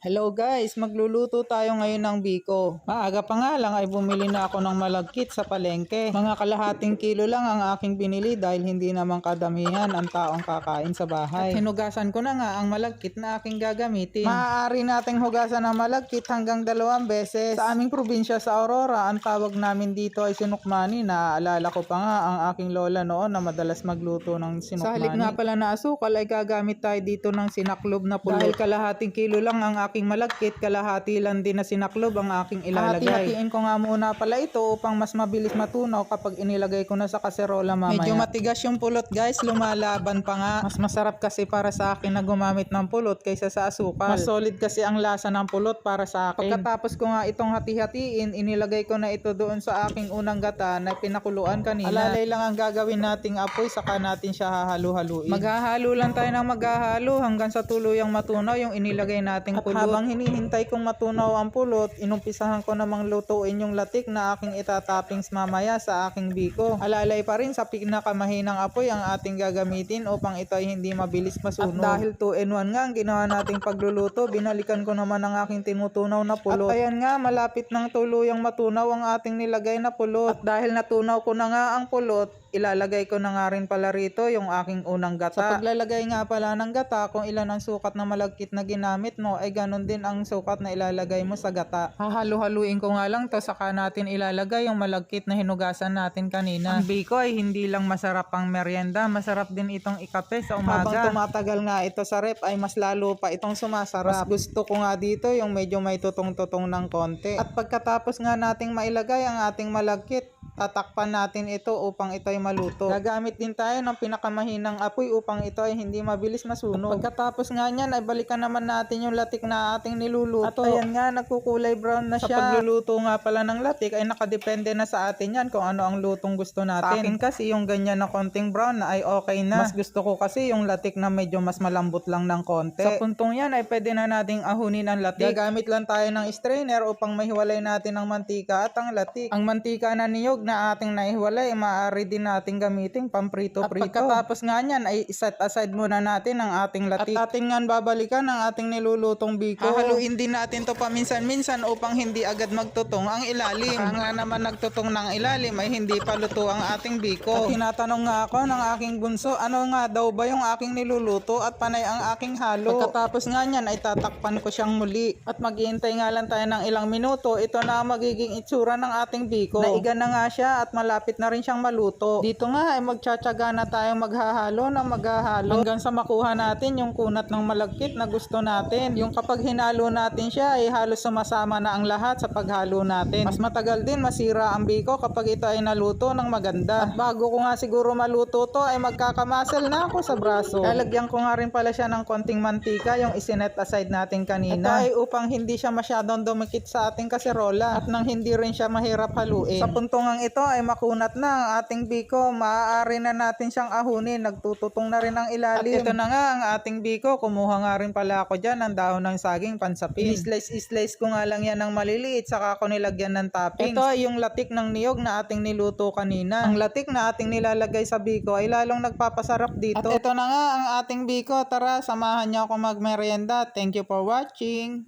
Hello guys, magluluto tayo ngayon ng biko. Maaga pa nga lang ay bumili na ako ng malagkit sa palengke. Mga kalahating kilo lang ang aking binili dahil hindi naman kadamihan ang taong kakain sa bahay. At hinugasan ko na nga ang malagkit na aking gagamitin. Maaari nating hugasan ang malagkit hanggang dalawang beses. Sa aming probinsya sa Aurora, ang tawag namin dito ay sinukmani. Naaalala ko pa nga ang aking lola noon na madalas magluto ng sinukmani. Sa halip nga pala na asukal ay gagamit tayo dito ng sinaklob na pulot. Dahil kalahating kilo lang ang aking malagkit, kalahati lang din na sinaklob ang aking ilalagay. Hati-hatiin ko nga muna pala ito upang mas mabilis matunaw kapag inilagay ko na sa kaserola mamaya. Medyo matigas yung pulot guys, lumalaban pa nga. Mas masarap kasi para sa akin na gumamit ng pulot kaysa sa asukal. Mas solid kasi ang lasa ng pulot para sa akin. Pagkatapos ko nga itong hati-hatiin, inilagay ko na ito doon sa aking unang gata na pinakuluan kanina. Alalay lang ang gagawin nating apoy, saka natin siya hahalu-haluin. Maghahalo lang tayo ng maghahalo hanggang sa tuluyang matunaw yung inilagay nating pulot. Habang hinihintay kong matunaw ang pulot, inumpisahan ko namang lutuin yung latik na aking itatoppings mamaya sa aking biko. Alalay pa rin sa pinakamahinang apoy ang ating gagamitin upang ito ay hindi mabilis masunog. At dahil 2 in 1 nga ang ginawa nating pagluluto, binalikan ko naman ang aking tinutunaw na pulot. At ayan nga, malapit ng tuluyang matunaw ang ating nilagay na pulot. At dahil natunaw ko na nga ang pulot, ilalagay ko na nga rin pala rito yung aking unang gata. Sa paglalagay nga pala ng gata, kung ilan ang sukat na malagkit na ginamit mo, ay ganun din ang sukat na ilalagay mo sa gata. Hahalu-haluin ko nga lang to, saka natin ilalagay yung malagkit na hinugasan natin kanina. Ang biko ay hindi lang masarap pang merienda, masarap din itong ikape sa umaga. Habang tumatagal nga ito sa rep, ay mas lalo pa itong sumasarap. Mas gusto ko nga dito yung medyo may tutong-tutong ng konti. At pagkatapos nga nating mailagay ang ating malagkit, tatakpan natin ito upang ito ay maluto. Gagamit din tayo ng pinakamahinang apoy upang ito ay hindi mabilis masunog. At pagkatapos nga niyan ay balikan naman natin yung latik na ating niluluto. At ayan nga, nagkukulay brown na siya. Sa pagluluto nga pala ng latik ay nakadepende na sa atin yan kung ano ang lutong gusto natin. Sa akin kasi yung ganyan na konting brown na ay okay na. Mas gusto ko kasi yung latik na medyo mas malambot lang ng konti. Sa puntong yan ay pwede na nating ahunin ang latik. Gagamit lang tayo ng strainer upang mahiwalay natin ang mantika at ang latik. Ang mantika na niyog na ating naihiwalay, maaari din nating gamitin pamprito-prito. At pagkatapos nga niyan ay set aside muna natin ang ating latik. At ating nga babalikan ang ating nilulutong biko. Hahaluin din natin to paminsan-minsan upang hindi agad magtutong ang ilalim. Kaya nga naman nagtutong ng ilalim ay hindi pa luto ang ating biko. At tinatanong nga ako ng aking bunso, ano nga daw ba yung aking niluluto at panay ang aking halo. Pagkatapos nga niyan ay tatakpan ko siyang muli. At maghihintay nga lang tayo ng ilang minuto, ito na ang magiging itsura ng ating biko. Naiga na nga siya at malapit na rin siyang maluto. Dito nga ay magtsatsaga na tayong maghahalo ng maghahalo hanggang sa makuha natin yung kunat ng malagkit na gusto natin. Yung kapag hinalo natin siya ay halos sumasama na ang lahat sa paghalo natin. Mas matagal din masira ang biko kapag ito ay naluto ng maganda. At bago ko nga siguro maluto to ay magkakamasel na ako sa braso. Lalagyan ko nga rin pala siya ng konting mantika yung isinet aside natin kanina. Ito ay upang hindi siya masyadong dumikit sa ating kaserola at nang hindi rin siya mahirap haluin. Sa ito ay makunat na ang ating biko. Maaari na natin siyang ahunin. Nagtututong na rin ang ilalim. At ito na nga ang ating biko. Kumuha nga rin pala ako dyan ng dahon ng saging pansapin. I-slice-slice ko nga lang yan ng maliliit saka ako nilagyan ng toppings. Ito ay yung latik ng niyog na ating niluto kanina. Ang latik na ating nilalagay sa biko ay lalong nagpapasarap dito. At ito na nga ang ating biko. Tara, samahan niyo ako magmerienda. Thank you for watching.